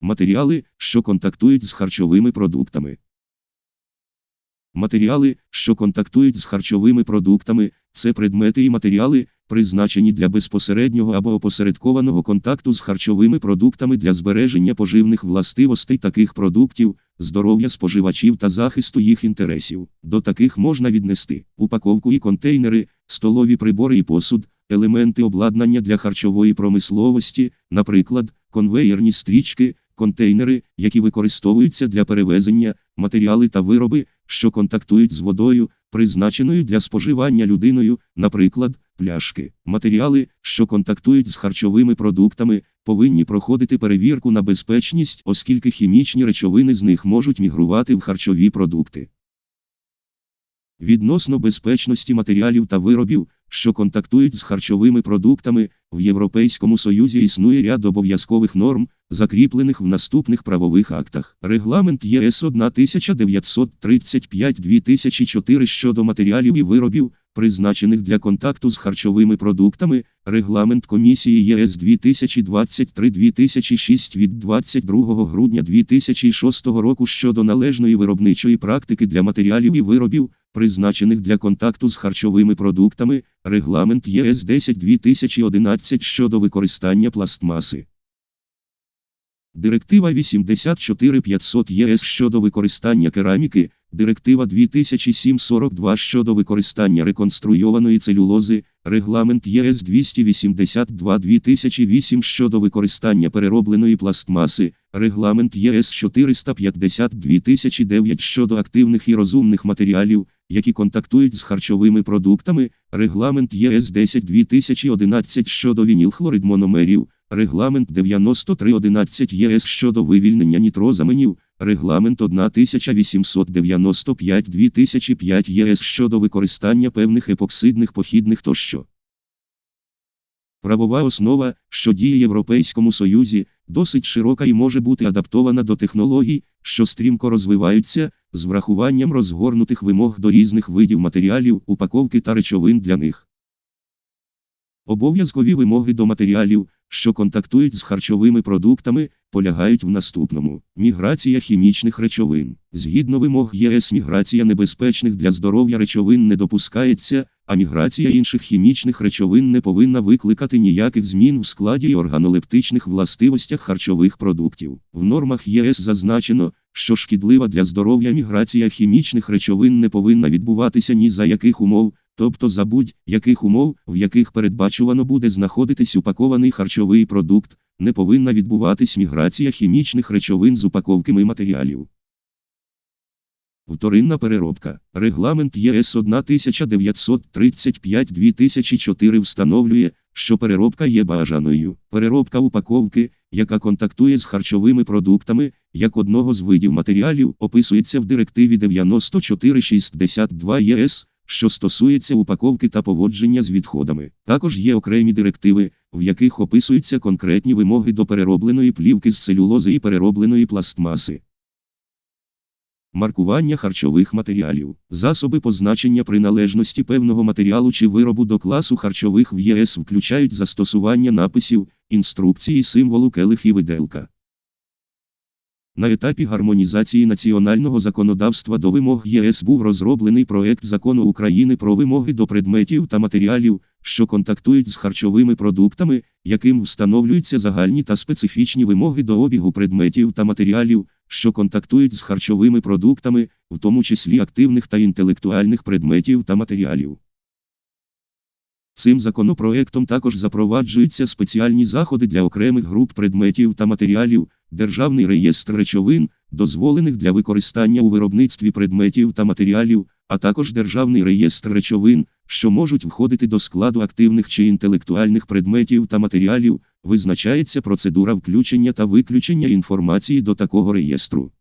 Матеріали, що контактують з харчовими продуктами. Матеріали, що контактують з харчовими продуктами, це предмети і матеріали, призначені для безпосереднього або опосередкованого контакту з харчовими продуктами для збереження поживних властивостей таких продуктів, здоров'я споживачів та захисту їх інтересів. До таких можна віднести упаковку і контейнери, столові прибори і посуд, елементи обладнання для харчової промисловості, наприклад, конвеєрні стрічки, контейнери, які використовуються для перевезення, матеріали та вироби, що контактують з водою, призначеною для споживання людиною, наприклад, пляшки. Матеріали, що контактують з харчовими продуктами, повинні проходити перевірку на безпечність, оскільки хімічні речовини з них можуть мігрувати в харчові продукти. Відносно безпечності матеріалів та виробів, що контактують з харчовими продуктами, в Європейському Союзі існує ряд обов'язкових норм, закріплених в наступних правових актах. Регламент ЄС 1935-2004 щодо матеріалів і виробів, призначених для контакту з харчовими продуктами, регламент комісії ЄС 2023-2006 від 22 грудня 2006 року щодо належної виробничої практики для матеріалів і виробів, призначених для контакту з харчовими продуктами, регламент ЄС 10-2011 щодо використання пластмаси. Директива 84500 ЄС щодо використання кераміки, Директива 2742 щодо використання реконструйованої целюлози, Регламент ЄС 282-2008 щодо використання переробленої пластмаси, Регламент ЄС 450-2009 щодо активних і розумних матеріалів, які контактують з харчовими продуктами, Регламент ЄС 10-2011 щодо вінілхлоридмономерів, Регламент 9311 ЄС щодо вивільнення нітрозаменів, Регламент 1895-2005 ЄС щодо використання певних епоксидних похідних тощо. Правова основа, що діє Європейському Союзі, досить широка і може бути адаптована до технологій, що стрімко розвиваються, з врахуванням розгорнутих вимог до різних видів матеріалів, упаковки та речовин для них. Обов'язкові вимоги до матеріалів, що контактують з харчовими продуктами, полягають в наступному: міграція хімічних речовин. Згідно вимог ЄС, міграція небезпечних для здоров'я речовин не допускається, а міграція інших хімічних речовин не повинна викликати ніяких змін в складі і органолептичних властивостях харчових продуктів. В нормах ЄС зазначено, що шкідлива для здоров'я міграція хімічних речовин не повинна відбуватися ні за яких умов, тобто за будь-яких умов, в яких передбачувано буде знаходитись упакований харчовий продукт, не повинна відбуватись міграція хімічних речовин з упаковками матеріалів. Вторинна переробка. Регламент ЄС 1935-2004 встановлює, що переробка є бажаною. Переробка упаковки, яка контактує з харчовими продуктами, як одного з видів матеріалів, описується в директиві 9462 ЄС, що стосується упаковки та поводження з відходами. Також є окремі директиви, в яких описуються конкретні вимоги до переробленої плівки з целюлози і переробленої пластмаси. Маркування харчових матеріалів. Засоби позначення приналежності певного матеріалу чи виробу до класу харчових в ЄС включають застосування написів, інструкції символу келих і виделка. На етапі гармонізації національного законодавства до вимог ЄС був розроблений проект закону України про вимоги до предметів та матеріалів, що контактують з харчовими продуктами, яким встановлюються загальні та специфічні вимоги до обігу предметів та матеріалів, що контактують з харчовими продуктами, в тому числі активних та інтелектуальних предметів та матеріалів. Цим законопроектом також запроваджуються спеціальні заходи для окремих груп предметів та матеріалів, державний реєстр речовин, дозволених для використання у виробництві предметів та матеріалів, а також державний реєстр речовин, що можуть входити до складу активних чи інтелектуальних предметів та матеріалів, визначається процедура включення та виключення інформації до такого реєстру.